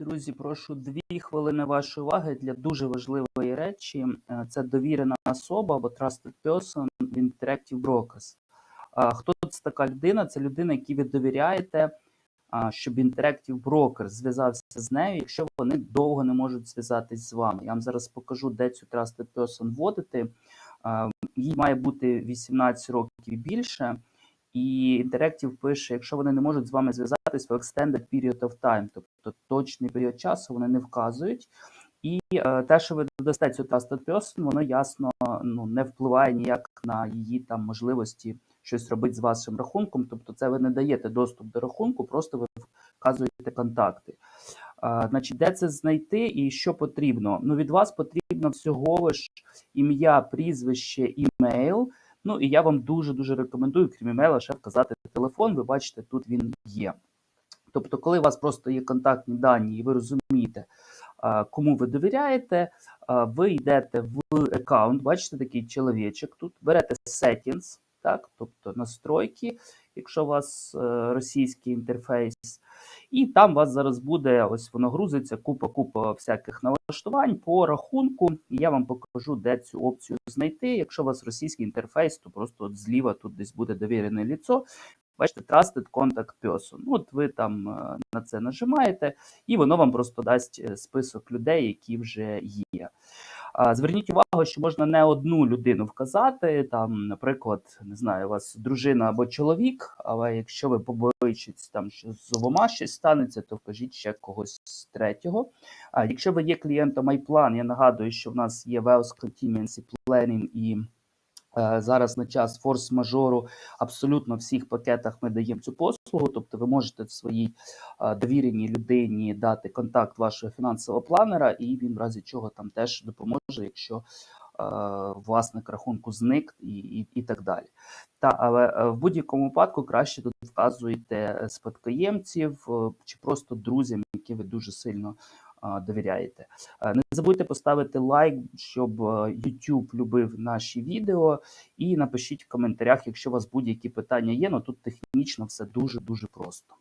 Друзі, прошу дві хвилини вашої уваги для дуже важливої речі. Е, Це довірена особа або trusted person в Interactive Brokers. Хто це така людина? Це людина, якій ви довіряєте, щоб Interactive Broker зв'язався з нею, якщо вони довго не можуть зв'язатись з вами. Я вам зараз покажу, де цю trusted person вводити. Їй має бути 18 років і більше. І Interactive пише, якщо вони не можуть з вами зв'язатись в extended period of time, тобто точний період часу вони не вказують. І е, те, що ви додасте цю trusted person, воно ясно ну, не впливає ніяк на її там можливості щось робити з вашим рахунком. Тобто, це ви не даєте доступ до рахунку, просто ви вказуєте контакти. Е, значить, де це знайти і що потрібно? Ну, від вас потрібно всього лиш ім'я, прізвище, імейл. Ну і я вам дуже дуже рекомендую, крім імейла, ще вказати телефон. Ви бачите, тут він є. Тобто, коли у вас просто є контактні дані, і ви розумієте, кому ви довіряєте, ви йдете в аккаунт, бачите такий чоловічок тут, берете settings, так, тобто настройки, якщо у вас е, російський інтерфейс, і там у вас зараз буде, ось воно грузиться, купа-купа всяких налаштувань по рахунку. І я вам покажу, де цю опцію знайти. Якщо у вас російський інтерфейс, то просто от зліва тут десь буде довірене ліцо. Бачите, Trusted Contact Person. Ну, От ви там е, на це нажимаєте, і воно вам просто дасть е, список людей, які вже є. Зверніть увагу, що можна не одну людину вказати. Там, наприклад, не знаю, у вас дружина або чоловік, але якщо ви побоюєтесь, там що з обома щось станеться, то вкажіть ще когось з третього. А якщо ви є клієнтом iPlan, я нагадую, що в нас є Wealth Contingency Planning і Зараз на час форс-мажору абсолютно всіх пакетах ми даємо цю послугу. Тобто, ви можете в своїй е, довіреній людині дати контакт вашого фінансового планера, і він в разі чого там теж допоможе, якщо е, власник рахунку зник і, і, і так далі. Та але е, в будь-якому випадку краще тут вказуєте спадкоємців е, чи просто друзям, які ви дуже сильно довіряєте. Е, Не забудьте поставити лайк, щоб е, YouTube любив наші відео, і напишіть в коментарях, якщо у вас будь-які питання є. Ну тут технічно все дуже дуже просто.